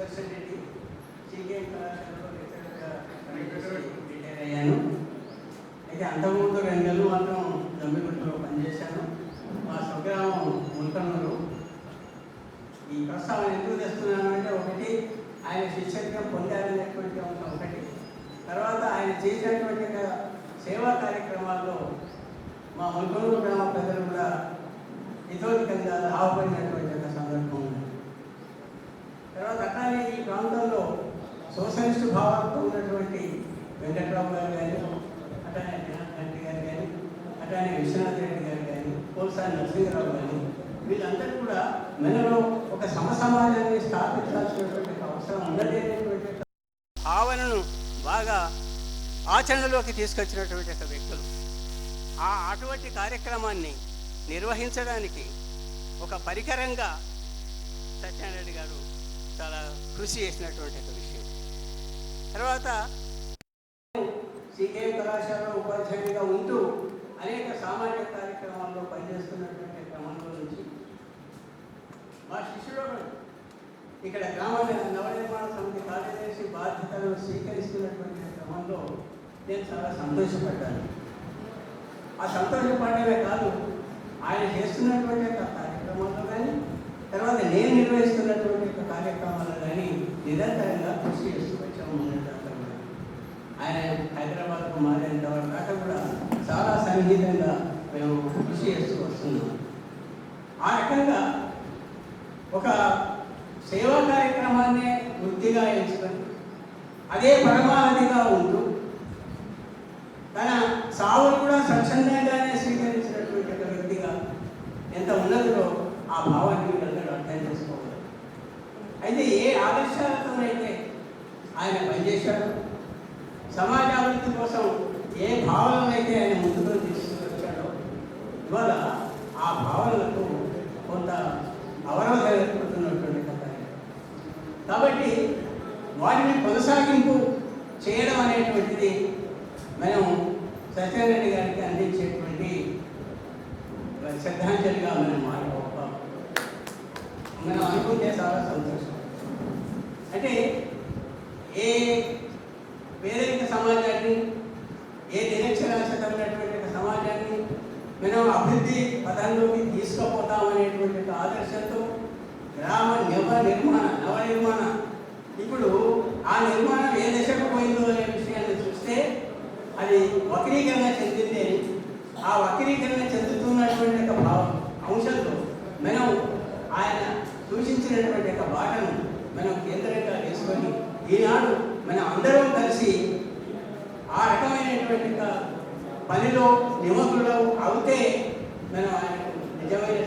సుదర్శన్ రెడ్డి కళాశాలలో లెక్చరర్గా రిటైర్ అయ్యాను. అయితే అంతకుముందు రెండు నెలలు మాత్రం జమ్మిగుంటలో పనిచేశాను. మా స్వగ్రామం ముల్కన్నూరు ఈ ప్రస్తావన ఎందుకు తెస్తున్నాను అంటే ఒకటి ఆయన శిష్యత్వం పొందాలనేటువంటి ఒక ఒకటి. తర్వాత ఆయన చేసినటువంటి ఒక సేవా కార్యక్రమాల్లో మా ముల్కనూరు గ్రామ ప్రజలు కూడా ఇతోధికంగా లాభపడినటువంటి ఒక సందర్భం ఉంది తర్వాత అట్లానే ఈ ప్రాంతంలో సోషలిస్ట్ భావాలతో ఉన్నటువంటి వెంకట్రావు గారు కానీ అట్లానే జనార్దన్ గారు కానీ అట్లానే విశ్వనాథ్ రెడ్డి గారు కానీ పోల్సాని నరసింహరావు కానీ వీళ్ళందరూ కూడా మనలో ఒక సమసమాజాన్ని స్థాపించాల్సినటువంటి అవసరం ఉండలేనటువంటి భావనను బాగా ఆచరణలోకి తీసుకొచ్చినటువంటి ఒక వ్యక్తులు. ఆ అటువంటి కార్యక్రమాన్ని నిర్వహించడానికి ఒక పరికరంగా సత్యనారాయణ గారు చాలా కృషి చేసినటువంటి ఒక విషయం. తర్వాత సికే కళాశాల ఉపాధ్యాయుడిగా ఉంటూ అనేక సామాజిక కార్యక్రమాల్లో పనిచేస్తున్నటువంటి క్రమంలో నుంచి మా శిష్యుడు ఒకడు ఇక్కడ గ్రామ నవనిర్మాణ సమితి కార్యదర్శి బాధ్యతలను స్వీకరిస్తున్నటువంటి క్రమంలో నేను చాలా సంతోషపడ్డాను. ఆ సంతోషపడమే కాదు ఆయన చేస్తున్నటువంటి ఒక కార్యక్రమాల్లో కానీ తర్వాత నేను నిర్వహిస్తున్నటువంటి ఒక కార్యక్రమాల్లో కానీ నిరంతరంగా కృషి చేస్తూ వచ్చాము మొన్నటిదాకా కూడా. ఆయన హైదరాబాద్కు మారిన తర్వాత దాకా కూడా చాలా సన్నిహితంగా మేము కృషి చేస్తూ వస్తున్నాం. ఆ రకంగా ఒక సేవా కార్యక్రమాన్ని వృత్తిగా ఎంచుకొని అదే పరమావధిగా ఉంటూ తన సావును కూడా స్వచ్ఛందంగానే స్వీకరించినటువంటి ఒక వ్యక్తిగా ఎంత ఉన్నదో ఆ భావాన్ని మీరందరూ అర్థం చేసుకోవాలి. అయితే ఏ ఆదర్శాలతోనైతే ఆయన పనిచేశాడు సమాజాభివృద్ధి కోసం ఏ భావనలైతే ఆయన ముందుకు తీసుకువచ్చాడో ఇవాళ ఆ భావనలకు కొంత అవరణ ఏర్పడుతున్నటువంటి కథ కాబట్టి వాటిని కొనసాగింపు చేయడం అనేటువంటిది మనం సత్యారెడ్డి గారికి అందించేటువంటి శ్రద్ధాంజలిగా మనం మారిపోతాం. మనం అనుకుంటే చాలా సంతోషం. అంటే ఏ పేదరిక సమాజాన్ని ఏ నిరక్షరాస్యత ఉన్నటువంటి ఒక సమాజాన్ని మనం అభివృద్ధి పదంలోకి తీసుకుపోతామనేటువంటి ఆదర్శంతో గ్రామ నవ నిర్మాణ నవ నిర్మాణ ఇప్పుడు ఆ నిర్మాణం ఏ దశకు పోయిందో అనే విషయాన్ని చూస్తే అది వక్రీకరణ చెందింది. అని ఆ వక్రీకరణ చెందుతున్నటువంటి ఒక భావం అంశంతో మనం ఆయన సూచించినటువంటి ఒక బాటను మనం కేంద్రంగా ఈనాడు మనం అందరం కలిసి ఆ రకమైనటువంటి పనిలో నిమగ్నులు అవుతే మనం ఆయనకు నిజమైన